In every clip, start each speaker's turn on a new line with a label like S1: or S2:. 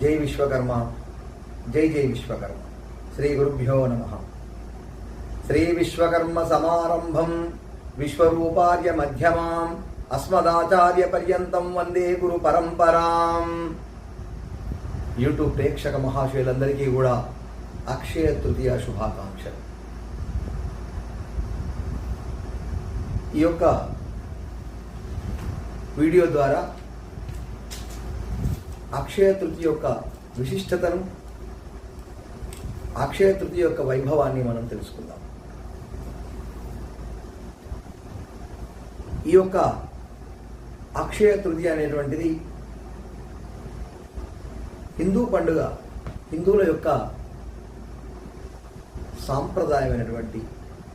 S1: జై విశ్వకర్మ జై జై విశ్వకర్మ. శ్రీ గురుభ్యో నమ. శ్రీ విశ్వకర్మ సమారంభం విశ్వరూపార్య మధ్యమాం అస్మదాచార్య పర్యంతం వందే గురు పరంపరాం. యూట్యూబ్ ప్రేక్షక మహాశయులందరికీ కూడా అక్షయ తృతీయ శుభాకాంక్షలు. ఈ యొక్క వీడియో ద్వారా అక్షయ తృతి యొక్క విశిష్టతను అక్షయ తృతి యొక్క వైభవాన్ని మనం తెలుసుకుందాం. ఈ యొక్క అక్షయ తృతి అనేటువంటిది హిందూ పండుగ హిందువుల యొక్క సాంప్రదాయమైనటువంటి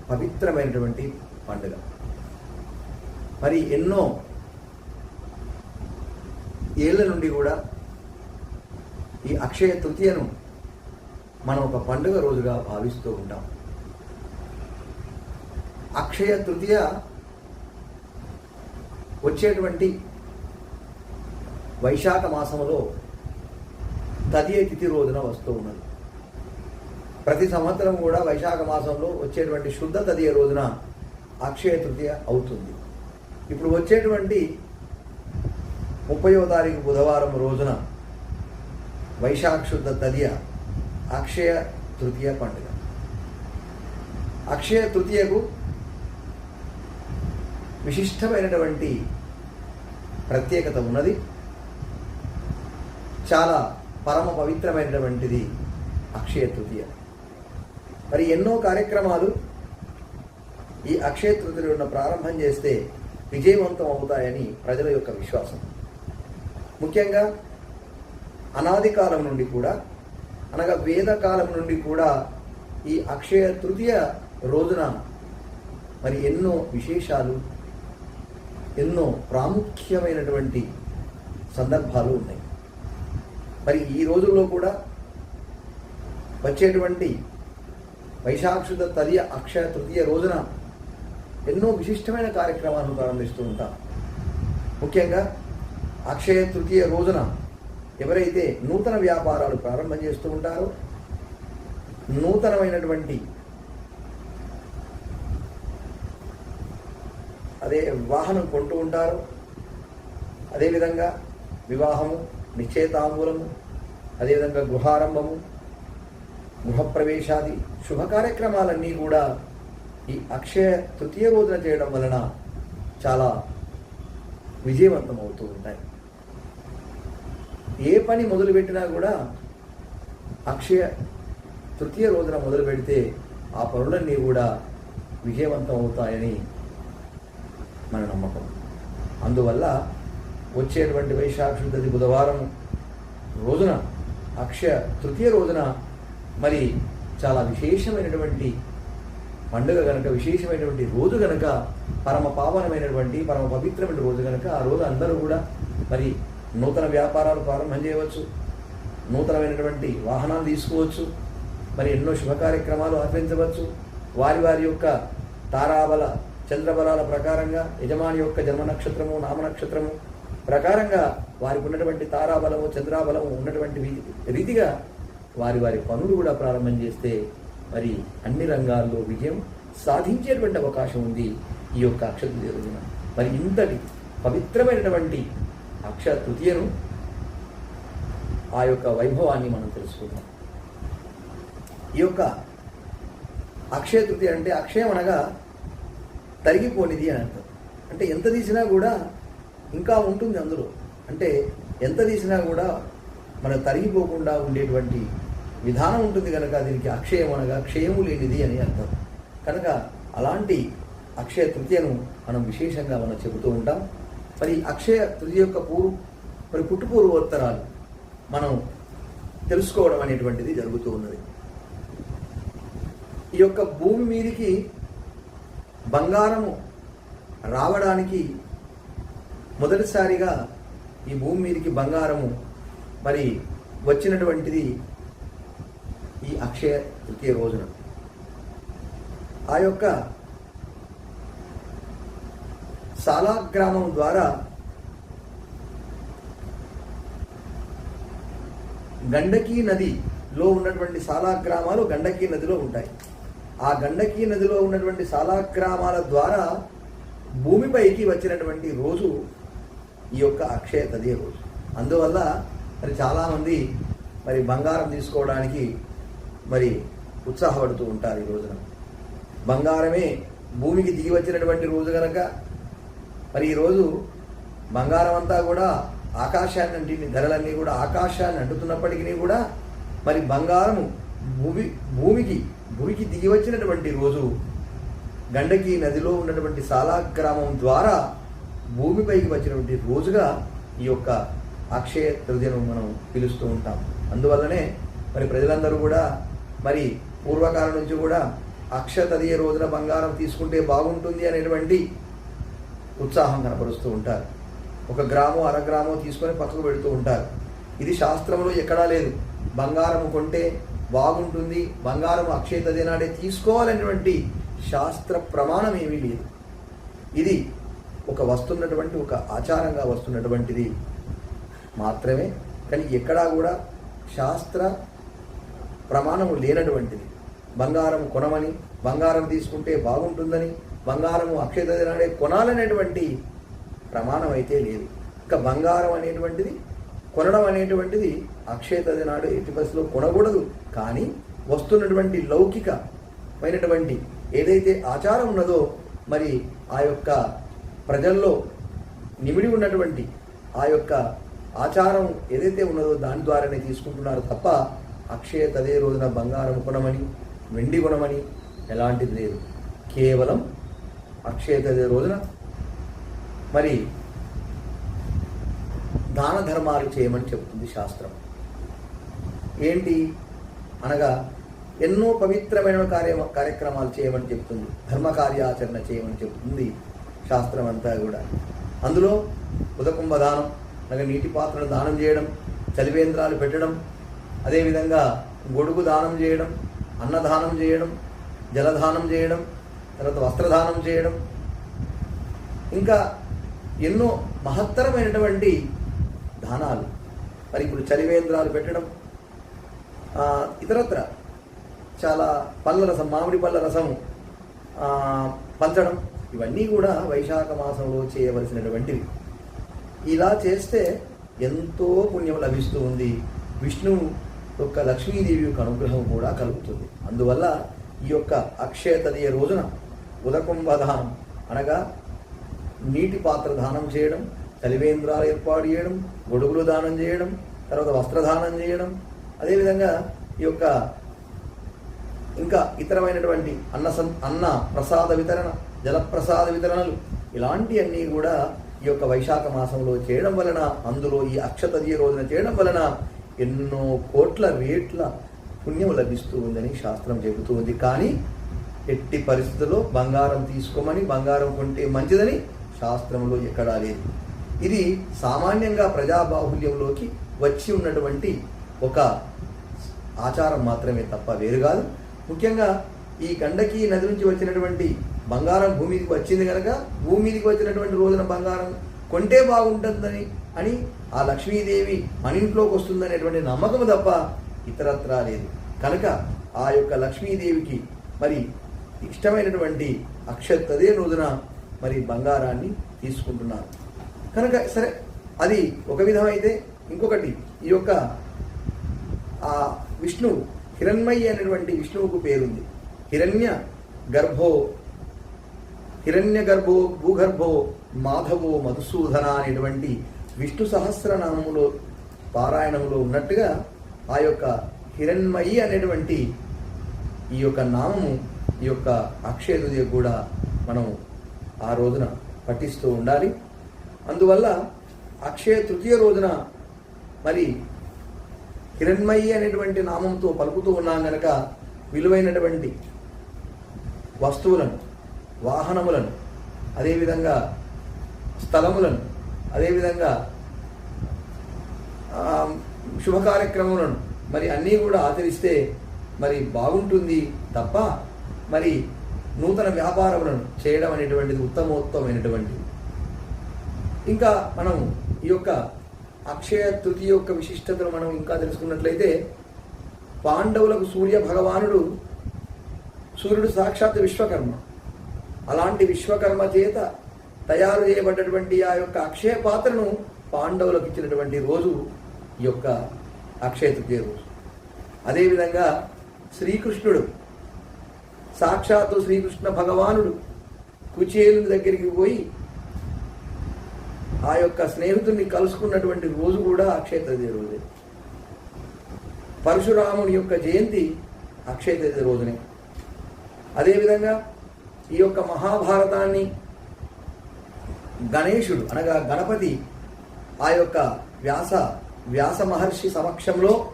S1: పవిత్రమైనటువంటి పండుగ. మరి ఎన్నో ఏళ్ళ నుండి కూడా ఈ అక్షయ తృతీయను మనం ఒక పండుగ రోజుగా భావిస్తూ ఉంటాం. అక్షయ తృతీయ వచ్చేటువంటి వైశాఖ మాసంలో తదియ తిథి రోజున వస్తూ ఉన్నది. ప్రతి సంవత్సరం కూడా వైశాఖ మాసంలో వచ్చేటువంటి శుద్ధ తదియ రోజున అక్షయ తృతీయ అవుతుంది. ఇప్పుడు వచ్చేటువంటి ముప్పయో తారీఖు బుధవారం రోజున వైశాఖ శుద్ధ తదియ అక్షయ తృతీయ పండుగ. అక్షయ తృతీయకు విశిష్టమైనటువంటి ప్రత్యేకత ఉన్నది. చాలా పరమ పవిత్రమైనటువంటిది అక్షయ తృతీయ. మరి ఎన్నో కార్యక్రమాలు ఈ అక్షయ తృతీయను ప్రారంభం చేస్తే విజయవంతం అవుతాయని ప్రజల యొక్క విశ్వాసం. ముఖ్యంగా అనాది కాలం నుండి కూడా అనగా వేదకాలం నుండి కూడా ఈ అక్షయ తృతీయ రోజున మరి ఎన్నో విశేషాలు ఎన్నో ప్రాముఖ్యమైనటువంటి సందర్భాలు ఉన్నాయి. మరి ఈ రోజుల్లో కూడా వచ్చేటువంటి వైశాఖుద తదియ అక్షయ తృతీయ రోజున ఎన్నో విశిష్టమైన కార్యక్రమాలను ప్రారంభిస్తూ ఉంటాం. ముఖ్యంగా అక్షయ తృతీయ రోజున ఎవరైతే నూతన వ్యాపారాలు ప్రారంభం చేస్తూ ఉంటారో నూతనమైనటువంటి అదే వాహనం కొంటూ ఉంటారు అదేవిధంగా వివాహము నిశ్చయితాంబూలము అదేవిధంగా గృహారంభము గృహప్రవేశాది శుభ కార్యక్రమాలన్నీ కూడా ఈ అక్షయ తృతీయ రోజున చేయడం వలన చాలా విజయవంతం అవుతూ ఉంటాయి. ఏ పని మొదలుపెట్టినా కూడా అక్షయ తృతీయ రోజున మొదలు పెడితే ఆ పనులన్నీ కూడా విజయవంతం అవుతాయని మన నమ్మకం. అందువల్ల వచ్చేటువంటి వైశాఖ శుద్ధి బుధవారం రోజున అక్షయ తృతీయ రోజున మరి చాలా విశేషమైనటువంటి పండుగ గనక విశేషమైనటువంటి రోజు గనక పరమ పావనమైనటువంటి పరమ పవిత్రమైన రోజు గనక ఆ రోజు అందరూ కూడా మరి నూతన వ్యాపారాలు ప్రారంభం చేయవచ్చు. నూతనమైనటువంటి వాహనాలు తీసుకోవచ్చు. మరి ఎన్నో శుభ కార్యక్రమాలు ఆచరించవచ్చు. వారి వారి యొక్క తారాబల చంద్రబలాల ప్రకారంగా యజమాని యొక్క జన్మ నక్షత్రము నామ నక్షత్రము ప్రకారంగా వారికి ఉన్నటువంటి తారాబలము చంద్రాబలము ఉన్నటువంటి రీతిగా వారి వారి పనులు కూడా ప్రారంభం చేస్తే మరి అన్ని రంగాల్లో విజయం సాధించేటువంటి అవకాశం ఉంది ఈ యొక్క అక్షత రోజున మరి ఇంతటి పవిత్రమైనటువంటి అక్షయ తృతీయను ఆ యొక్క వైభవాన్ని మనం తెలుసుకుందాం. ఈ యొక్క అక్షయ తృతీయ అంటే అక్షయం అనగా తరిగిపోనిది అని అర్థం. అంటే ఎంత తీసినా కూడా ఇంకా ఉంటుంది అందులో. అంటే ఎంత తీసినా కూడా మనం తరిగిపోకుండా ఉండేటువంటి విధానం ఉంటుంది కనుక దీనికి అక్షయం అనగా క్షయము లేనిది అని అర్థం. కనుక అలాంటి అక్షయ తృతీయను మనం విశేషంగా మనం చెబుతూ ఉంటాం. మరి అక్షయ తృతీయ యొక్క పూర్వ మరి పుట్టుపూర్వోత్తరాలు మనం తెలుసుకోవడం అనేటువంటిది జరుగుతూ ఉన్నది. ఈ యొక్క భూమి మీదికి బంగారము రావడానికి మొదటిసారిగా ఈ భూమి మీదకి బంగారము మరి వచ్చినటువంటిది ఈ అక్షయ తృతీయ రోజున. ఆ యొక్క సాలాగ్రామం ద్వారా గండకీ నదిలో ఉన్నటువంటి సాలా గ్రామాలు గండకీ నదిలో ఉంటాయి. ఆ గండకీ నదిలో ఉన్నటువంటి సాలా గ్రామాల ద్వారా భూమిపైకి వచ్చినటువంటి రోజు ఈ యొక్క అక్షయ తదియ రోజు. అందువల్ల మరి చాలామంది మరి బంగారం తీసుకోవడానికి మరి ఉత్సాహపడుతూ ఉంటారు ఈ రోజున. బంగారమే భూమికి దిగి వచ్చినటువంటి రోజు కనుక మరి ఈరోజు బంగారం అంతా కూడా ఆకాశాన్ని అంటే ధరలన్నీ కూడా ఆకాశాన్ని అంటుతున్నప్పటికీ కూడా మరి బంగారము భూమి భూమికి భూమికి దిగి వచ్చినటువంటి రోజు గండకి నదిలో ఉన్నటువంటి సాలాగ్రామం ద్వారా భూమిపైకి వచ్చినటువంటి రోజుగా ఈ యొక్క అక్షయ తృతీయను మనం పిలుస్తూ ఉంటాం. అందువల్లనే మరి ప్రజలందరూ కూడా మరి పూర్వకాలం నుంచి కూడా అక్షయ తదియ రోజున బంగారం తీసుకుంటే బాగుంటుంది అనేటువంటి ఉత్సాహం కనపరుస్తూ ఉంటారు. ఒక గ్రామం అరగ్రామం తీసుకొని పక్కకు పెడుతూ ఉంటారు. ఇది శాస్త్రంలో ఎక్కడా లేదు. బంగారం కొంటే బాగుంటుంది బంగారం అక్షయ దినాడే తీసుకోవాలనేటువంటి శాస్త్ర ప్రమాణం ఏమీ లేదు. ఇది ఒక వస్తున్నటువంటి ఒక ఆచారంగా వస్తున్నటువంటిది మాత్రమే కానీ ఎక్కడా కూడా శాస్త్ర ప్రమాణము లేనటువంటిది. బంగారం కొనమని బంగారం తీసుకుంటే బాగుంటుందని బంగారము అక్షయ తదినాడే కొనాలనేటువంటి ప్రమాణం అయితే లేదు. ఇంకా బంగారం అనేటువంటిది కొనడం అనేటువంటిది అక్షయ తదినాడు ఎట్టి పరిస్థితిలో కొనకూడదు. కానీ వస్తున్నటువంటి లౌకికమైనటువంటి ఏదైతే ఆచారం ఉన్నదో మరి ఆ యొక్క ప్రజల్లో నిమిడి ఉన్నటువంటి ఆ యొక్క ఆచారం ఏదైతే ఉన్నదో దాని ద్వారానే తీసుకుంటున్నారు తప్ప అక్షయ తదే రోజున బంగారం కొనమని వెండి కొనమని ఎలాంటిది లేదు. కేవలం అక్షయ తదే రోజున మరి దాన ధర్మాలు చేయమని చెబుతుంది శాస్త్రం. ఏంటి? అనగా ఎన్నో పవిత్రమైన కార్య కార్యక్రమాలు చేయమని చెప్తుంది. ధర్మ కార్యాచరణ చేయమని చెప్తుంది శాస్త్రం అంతా కూడా. అందులో ఉదకుంభ దానం అనగా నీటి పాత్రను దానం చేయడం చలివేంద్రాలు పెట్టడం అదేవిధంగా గొడుగు దానం చేయడం అన్నదానం చేయడం జలదానం చేయడం తర్వాత వస్త్రదానం చేయడం. ఇంకా ఎన్నో మహత్తరమైనటువంటి దానాలు మరి ఇప్పుడు చలివేంద్రాలు పెట్టడం ఇతరత్ర చాలా పళ్ళ రసం మామిడి పళ్ళ రసం పంచడం ఇవన్నీ కూడా వైశాఖ మాసంలో చేయవలసినటువంటివి. ఇలా చేస్తే ఎంతో పుణ్యం లభిస్తూ ఉంది. విష్ణువు యొక్క లక్ష్మీదేవి యొక్క అనుగ్రహం కూడా కలుగుతుంది. అందువల్ల ఈ యొక్క అక్షయ తదియ రోజున ఉదకుంభదానం అనగా నీటి పాత్ర దానం చేయడం తలివేంద్రాలు ఏర్పాటు చేయడం గొడుగులు దానం చేయడం తర్వాత వస్త్రదానం చేయడం. అదేవిధంగా ఈ యొక్క ఇంకా ఇతరమైనటువంటి అన్న సం అన్న ప్రసాద వితరణ జలప్రసాద వితరణలు ఇలాంటివన్నీ కూడా ఈ యొక్క వైశాఖ మాసంలో చేయడం వలన అందులో ఈ అక్షతదియ రోజున చేయడం వలన ఎన్నో కోట్ల రేట్ల పుణ్యం లభిస్తూ ఉందని శాస్త్రం చెబుతూ ఉంది. కానీ ఎట్టి పరిస్థితుల్లో బంగారం తీసుకోమని బంగారం కొంటే మంచిదని శాస్త్రంలో ఎక్కడా లేదు. ఇది సామాన్యంగా ప్రజాబాహుల్యంలోకి వచ్చి ఉన్నటువంటి ఒక ఆచారం మాత్రమే తప్ప వేరు కాదు. ముఖ్యంగా ఈ గండకి నది నుంచి వచ్చినటువంటి బంగారం భూమికి వచ్చింది కనుక భూమి వచ్చినటువంటి రోజున బంగారం కొంటే బాగుంటుందని అని ఆ లక్ష్మీదేవి మన ఇంట్లోకి వస్తుందనేటువంటి నమ్మకం తప్ప ఇతరత్రా లేదు. కనుక ఆ యొక్క లక్ష్మీదేవికి మరి ఇష్టమైనటువంటి అక్షతదే రోజున మరి బంగారాన్ని తీసుకుంటున్నారు. కనుక సరే అది ఒక విధమైతే ఇంకొకటి ఈ యొక్క ఆ విష్ణువు హిరణ్మయి అనేటువంటి విష్ణువుకు పేరుంది. హిరణ్య గర్భో హిరణ్య గర్భో భూగర్భో మాధవో మధుసూదన అనేటువంటి విష్ణు సహస్రనామములో పారాయణములో ఉన్నట్టుగా ఆ యొక్క హిరణ్మయి అనేటువంటి ఈ యొక్క నామము ఈ యొక్క అక్షయ తృతీయ కూడా మనం ఆ రోజున పఠిస్తూ ఉండాలి. అందువల్ల అక్షయ తృతీయ రోజున మరి హిరణ్మయి అనేటువంటి నామంతో పలుకుతూ ఉన్నాం గనక విలువైనటువంటి వస్తువులను వాహనములను అదేవిధంగా స్థలములను అదేవిధంగా శుభ కార్యక్రమములను మరి అన్నీ కూడా ఆచరిస్తే మరి బాగుంటుంది తప్ప మరి నూతన వ్యాపారములను చేయడం అనేటువంటిది ఉత్తమోత్తమైనటువంటిది. ఇంకా మనం ఈ యొక్క అక్షయ తృతీయ యొక్క విశిష్టతను మనం ఇంకా తెలుసుకున్నట్లయితే పాండవులకు సూర్య భగవానుడు సూర్యుడు సాక్షాత్ విశ్వకర్మ. అలాంటి విశ్వకర్మ చేత తయారు చేయబడ్డటువంటి ఆ యొక్క అక్షయ పాత్రను పాండవులకు ఇచ్చినటువంటి రోజు ఈ యొక్క అక్షయ తృతీయ రోజు. అదేవిధంగా శ్రీకృష్ణుడు సాక్షాత్తు శ్రీకృష్ణ భగవానుడు కుచేలుని దగ్గరికి పోయి ఆ యొక్క స్నేహితుడిని కలుసుకున్నటువంటి రోజు కూడా అక్షయతది రోజే. పరశురాముని యొక్క జయంతి అక్షయతది రోజునే. అదేవిధంగా ఈ యొక్క మహాభారతాన్ని గణేశుడు అనగా గణపతి ఆ యొక్క వ్యాస వ్యాస మహర్షి సమక్షంలో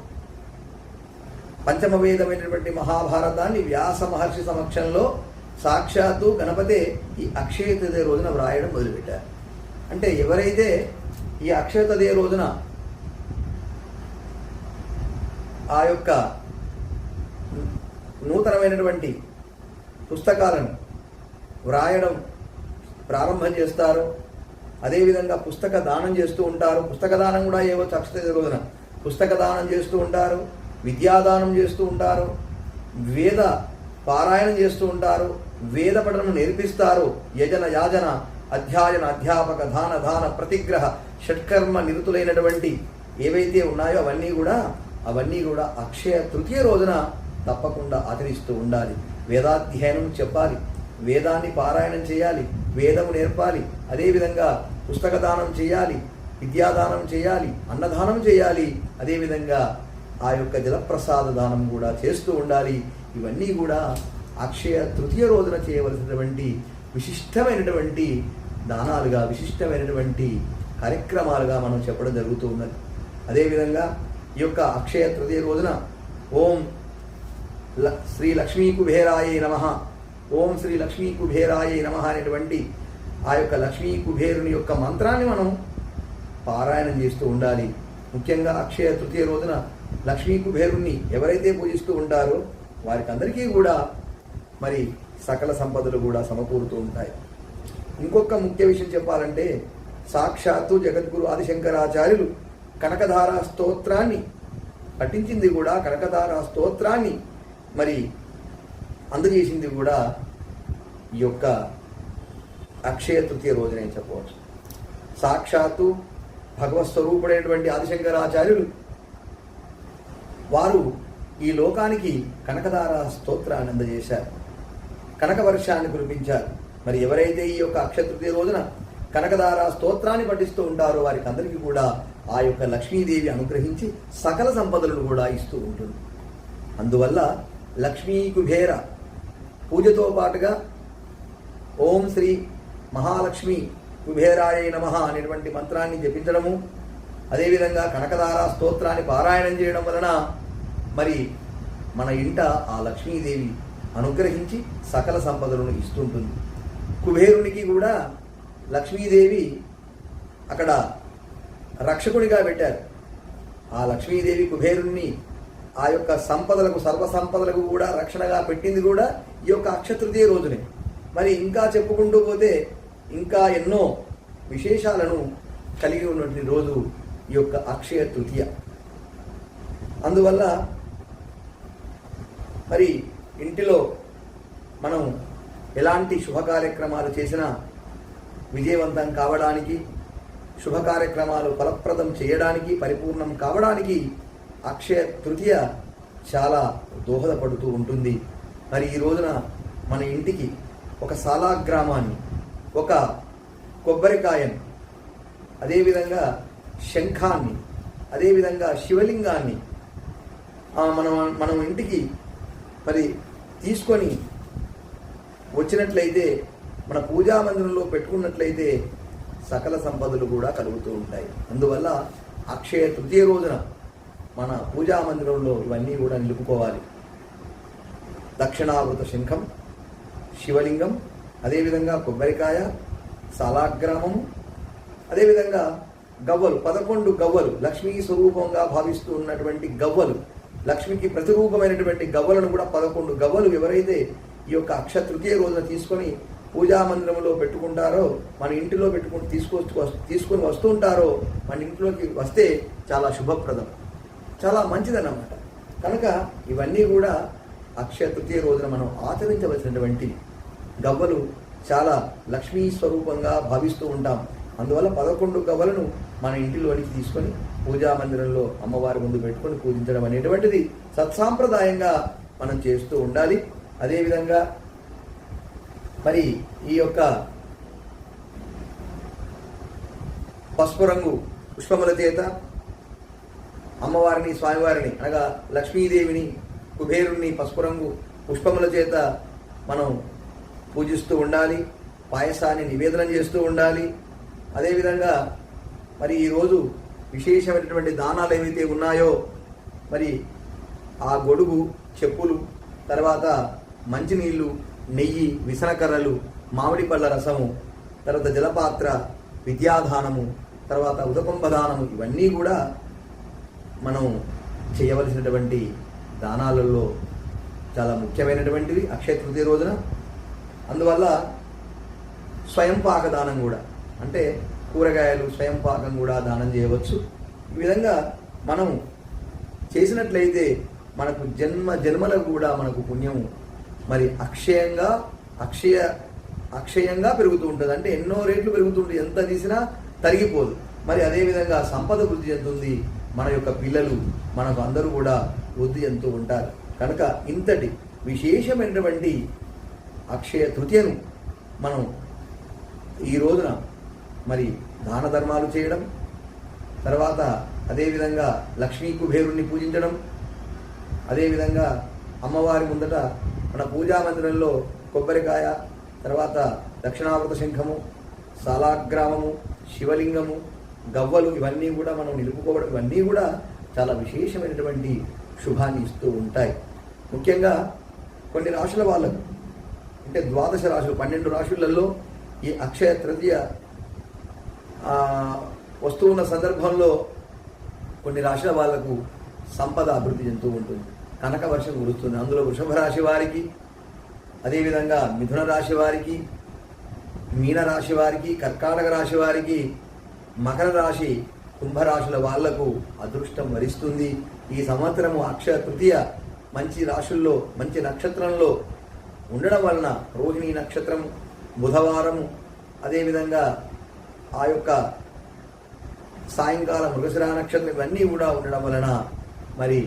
S1: పంచమ వేదమైనటువంటి మహాభారతాన్ని వ్యాస మహర్షి సమక్షంలో సాక్షాత్తు గణపతే ఈ అక్షయ రోజున వ్రాయడం మొదలుపెట్టారు. అంటే ఎవరైతే ఈ అక్షయ రోజున ఆ యొక్క నూతనమైనటువంటి పుస్తకాలను వ్రాయడం ప్రారంభం చేస్తారు అదేవిధంగా పుస్తక దానం చేస్తూ ఉంటారు. పుస్తక దానం కూడా ఏవో అక్షత రోజున పుస్తక దానం చేస్తూ ఉంటారు. విద్యాదానం చేస్తూ ఉంటారు వేద పారాయణం చేస్తూ ఉంటారు వేద పఠనం నేర్పిస్తారు. యజన యాజన అధ్యాయన అధ్యాపక దాన దాన ప్రతిగ్రహ షట్కర్మ నిరుతులైనటువంటి ఏవైతే ఉన్నాయో అవన్నీ కూడా అవన్నీ కూడా అక్షయ తృతీయ రోజున తప్పకుండా ఆచరిస్తూ ఉండాలి. వేదాధ్యయనం చెప్పాలి వేదాన్ని పారాయణం చేయాలి వేదము నేర్పాలి అదేవిధంగా పుస్తక దానం చేయాలి విద్యాదానం చేయాలి అన్నదానం చేయాలి అదేవిధంగా ఆ యొక్క జలప్రసాద దానం కూడా చేస్తూ ఉండాలి. ఇవన్నీ కూడా అక్షయ తృతీయ రోజున చేయవలసినటువంటి విశిష్టమైనటువంటి దానాలుగా విశిష్టమైనటువంటి కార్యక్రమాలుగా మనం చెప్పడం జరుగుతూ ఉన్నది. అదేవిధంగా ఈ యొక్క అక్షయ తృతీయ రోజున ఓం శ్రీ లక్ష్మీ కుబేరాయ నమ ఓం శ్రీ లక్ష్మీ కుబేరాయ నమ అనేటువంటి ఆ యొక్క లక్ష్మీ కుబేరుని యొక్క మంత్రాన్ని మనం పారాయణం చేస్తూ ఉండాలి. ముఖ్యంగా అక్షయ తృతీయ రోజున లక్ష్మీ కుబేరుణ్ణి ఎవరైతే పూజిస్తూ ఉంటారో వారికి అందరికీ కూడా మరి సకల సంపదలు కూడా సమకూరుతూ ఉంటాయి. ఇంకొక ముఖ్య విషయం చెప్పాలంటే సాక్షాత్తు జగద్గురు ఆదిశంకరాచార్యులు కనకధార స్తోత్రాన్ని పఠించింది కూడా కనకధార స్తోత్రాన్ని మరి అందజేసింది కూడా ఈ యొక్క అక్షయ తృతీయ రోజునే చెప్పవచ్చు. సాక్షాత్తు భగవత్ స్వరూపుడైనటువంటి ఆదిశంకరాచార్యులు వారు ఈ లోకానికి కనకదార స్తోత్రాన్ని అందజేశారు. కనక వర్షాన్ని కురిపించారు. మరి ఎవరైతే ఈ యొక్క అక్షతృతీయ రోజున కనకదార స్తోత్రాన్ని పఠిస్తూ ఉంటారో వారికి అందరికీ కూడా ఆ యొక్క లక్ష్మీదేవి అనుగ్రహించి సకల సంపదలను కూడా ఇస్తూ ఉంటుంది. అందువల్ల లక్ష్మీ కుబేర పూజతో పాటుగా ఓం శ్రీ మహాలక్ష్మి కుబేరాయ నమ అనేటువంటి మంత్రాన్ని జపించడము అదేవిధంగా కనకదార స్తోత్రాన్ని పారాయణం చేయడం వలన మరి మన ఇంట ఆ లక్ష్మీదేవి అనుగ్రహించి సకల సంపదలను ఇస్తుంటుంది. కుబేరునికి కూడా లక్ష్మీదేవి అక్కడ రక్షకుడిగా పెట్టారు. ఆ లక్ష్మీదేవి కుబేరుణ్ణి ఆ యొక్క సంపదలకు సర్వ సంపదలకు కూడా రక్షణగా పెట్టింది కూడా ఈ యొక్క అక్షతృతీయ రోజునే. మరి ఇంకా చెప్పుకుంటూ పోతే ఇంకా ఎన్నో విశేషాలను కలిగి ఉన్నటువంటి రోజు ఈ యొక్క అక్షయ తృతీయ. అందువల్ల మరి ఇంటిలో మనం ఎలాంటి శుభ కార్యక్రమాలు చేసినా విజయవంతం కావడానికి శుభ కార్యక్రమాలు ఫలప్రదం చేయడానికి పరిపూర్ణం కావడానికి అక్షయ తృతీయ చాలా దోహదపడుతూ ఉంటుంది. మరి ఈ రోజున మన ఇంటికి ఒక సాలా గ్రామాన్ని ఒక కొబ్బరికాయను అదేవిధంగా శంఖాన్ని అదేవిధంగా శివలింగాన్ని మనం మనం ఇంటికి మరి తీసుకొని వచ్చినట్లయితే మన పూజా మందిరంలో పెట్టుకున్నట్లయితే సకల సంపదలు కూడా కలుగుతూ ఉంటాయి. అందువల్ల అక్షయ తృతీయ రోజున మన పూజా మందిరంలో ఇవన్నీ కూడా నిలుపుకోవాలి. దక్షిణావృత శంఖం శివలింగం అదేవిధంగా కొబ్బరికాయ సాలాగ్రామము అదేవిధంగా గవ్వలు పదకొండు గవ్వలు లక్ష్మీ స్వరూపంగా భావిస్తూ ఉన్నటువంటి గవ్వలు లక్ష్మికి ప్రతిరూపమైనటువంటి గవ్వలను కూడా పదకొండు గవ్వలు ఎవరైతే ఈ యొక్క అక్ష తృతీయ రోజున తీసుకొని పూజా మందిరంలో పెట్టుకుంటారో మన ఇంటిలో పెట్టుకుని తీసుకొచ్చు తీసుకొని వస్తూ ఉంటారో మన ఇంట్లోకి వస్తే చాలా శుభప్రదం. చాలా మంచిదన్నమాట. కనుక ఇవన్నీ కూడా అక్షయ తృతీయ రోజున మనం ఆచరించవలసినటువంటి గవ్వలు చాలా లక్ష్మీ స్వరూపంగా భావిస్తూ ఉంటాం. అందువల్ల పదకొండు గవ్వలను మన ఇంటిలోనికి తీసుకొని పూజా మందిరంలో అమ్మవారి ముందు పెట్టుకొని పూజించడం అనేటువంటిది సత్సాంప్రదాయంగా మనం చేస్తూ ఉండాలి. అదేవిధంగా మరి ఈ యొక్క పసుపు రంగు పుష్పముల చేత అమ్మవారిని స్వామివారిని అనగా లక్ష్మీదేవిని కుబేరుణ్ణి పసుపు రంగు పుష్పముల చేత మనం పూజిస్తూ ఉండాలి. పాయసాన్ని నివేదన చేస్తూ ఉండాలి. అదేవిధంగా మరి ఈరోజు విశేషమైనటువంటి దానాలు ఏవైతే ఉన్నాయో మరి ఆ గొడుగు చెప్పులు తర్వాత మంచినీళ్ళు నెయ్యి విసనకర్రలు మామిడి పళ్ళ రసము తర్వాత జలపాత్ర విద్యాదానము తర్వాత ఉదకుంభదానము ఇవన్నీ కూడా మనం చేయవలసినటువంటి దానాలలో చాలా ముఖ్యమైనటువంటివి అక్షయ తృతీయ రోజున. అందువల్ల స్వయం పాక దానం కూడా. అంటే కూరగాయలు స్వయం పాకం కూడా దానం చేయవచ్చు. ఈ విధంగా మనం చేసినట్లయితే మనకు జన్మ జన్మలకు కూడా మనకు పుణ్యము మరి అక్షయంగా అక్షయ అక్షయంగా పెరుగుతూ ఉంటుంది. అంటే ఎన్నో రేట్లు పెరుగుతుంటుంది ఎంత తీసినా తరిగిపోదు. మరి అదేవిధంగా సంపద వృద్ధి చెందుతుంది. మన యొక్క పిల్లలు మనకు అందరూ కూడా వృద్ధి చెందుతూ ఉంటారు. కనుక ఇంతటి విశేషమైనటువంటి అక్షయ తృతీయను మనం ఈ రోజున మరి దాన ధర్మాలు చేయడం తర్వాత అదేవిధంగా లక్ష్మీ కుబేరుణ్ణి పూజించడం అదేవిధంగా అమ్మవారి ముందట మన పూజా మందిరంలో కొబ్బరికాయ తర్వాత దక్షిణావృత శంఖము సాలాగ్రామము శివలింగము గవ్వలు ఇవన్నీ కూడా మనం నిలుపుకోవడం ఇవన్నీ కూడా చాలా విశేషమైనటువంటి శుభాన్ని ఇస్తూ ఉంటాయి. ముఖ్యంగా కొన్ని రాశుల వాళ్ళకు అంటే ద్వాదశ రాశులు పన్నెండు రాశులలో ఈ అక్షయ తృతీయ వస్తూ ఉన్న సందర్భంలో కొన్ని రాశుల వాళ్ళకు సంపద అభివృద్ధి చెందుతూ ఉంటుంది. కనక వర్షం కురుస్తుంది. అందులో వృషభ రాశి వారికి అదేవిధంగా మిథున రాశి వారికి మీన రాశి వారికి కర్కాటక రాశి వారికి మకర రాశి కుంభరాశుల వాళ్ళకు అదృష్టం వరిస్తుంది. ఈ సంవత్సరము అక్షయ తృతీయ మంచి రాశుల్లో మంచి నక్షత్రంలో ఉండడం వలన రోహిణి నక్షత్రం బుధవారము అదేవిధంగా ఆ యొక్క సాయంకాలం మృగశిరా నక్షత్రం ఇవన్నీ కూడా ఉండడం వలన మరి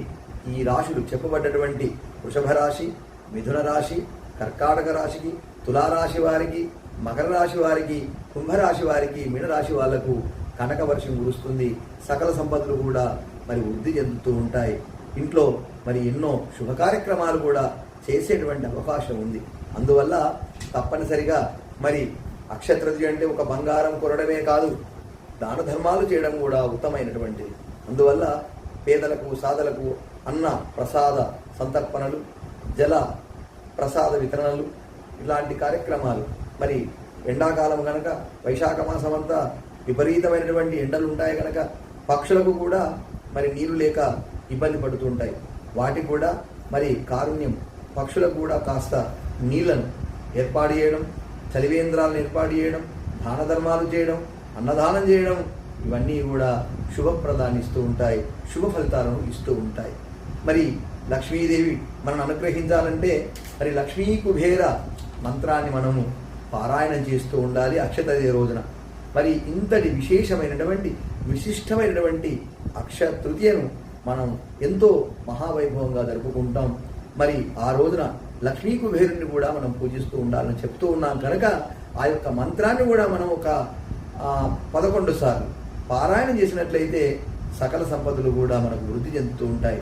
S1: ఈ రాశులు చెప్పబడ్డటువంటి వృషభ రాశి మిథున రాశి కర్కాటక రాశికి తులారాశి వారికి మకర రాశి వారికి కుంభరాశి వారికి మీనరాశి వాళ్ళకు కనక వర్షం కురుస్తుంది. సకల సంపదలు కూడా మరి వృద్ధి చెందుతూ ఉంటాయి. ఇంట్లో మరి ఎన్నో శుభ కార్యక్రమాలు కూడా చేసేటువంటి అవకాశం ఉంది. అందువల్ల తప్పనిసరిగా మరి అక్షత్రతి అంటే ఒక బంగారం కొరడమే కాదు దాన ధర్మాలు చేయడం కూడా ఉత్తమైనటువంటిది అందువల్ల పేదలకు సాధలకు అన్న ప్రసాద సంతర్పణలు జల ప్రసాద వితరణలు ఇలాంటి కార్యక్రమాలు. మరి ఎండాకాలం కనుక వైశాఖ మాసం అంతా విపరీతమైనటువంటి ఎండలు ఉంటాయి కనుక పక్షులకు కూడా మరి నీరు లేక ఇబ్బంది పడుతుంటాయి వాటికి కూడా మరి కారుణ్యం పక్షులకు కూడా కాస్త నీళ్ళను ఏర్పాటు చేయడం చలివేంద్రాలను ఏర్పాటు చేయడం దాన ధర్మాలు చేయడం అన్నదానం చేయడం ఇవన్నీ కూడా శుభప్రదాన్ని ఇస్తూ ఉంటాయి శుభ ఫలితాలను ఇస్తూ ఉంటాయి. మరి లక్ష్మీదేవి మనను అనుగ్రహించాలంటే మరి లక్ష్మీ కుబేర మంత్రాన్ని మనము పారాయణం చేస్తూ ఉండాలి అక్షతది రోజున. మరి ఇంతటి విశేషమైనటువంటి విశిష్టమైనటువంటి అక్ష తృతీయను మనం ఎంతో మహావైభవంగా జరుపుకుంటాం. మరి ఆ రోజున లక్ష్మీ కుబేరుని కూడా మనం పూజిస్తూ ఉండాలని చెప్తూ ఉన్నాం. కనుక ఆ యొక్క మంత్రాన్ని కూడా మనం ఒక పదకొండు సార్లు. పారాయణం చేసినట్లయితే సకల సంపదలు కూడా మనకు వృద్ధి చెందుతూ ఉంటాయి.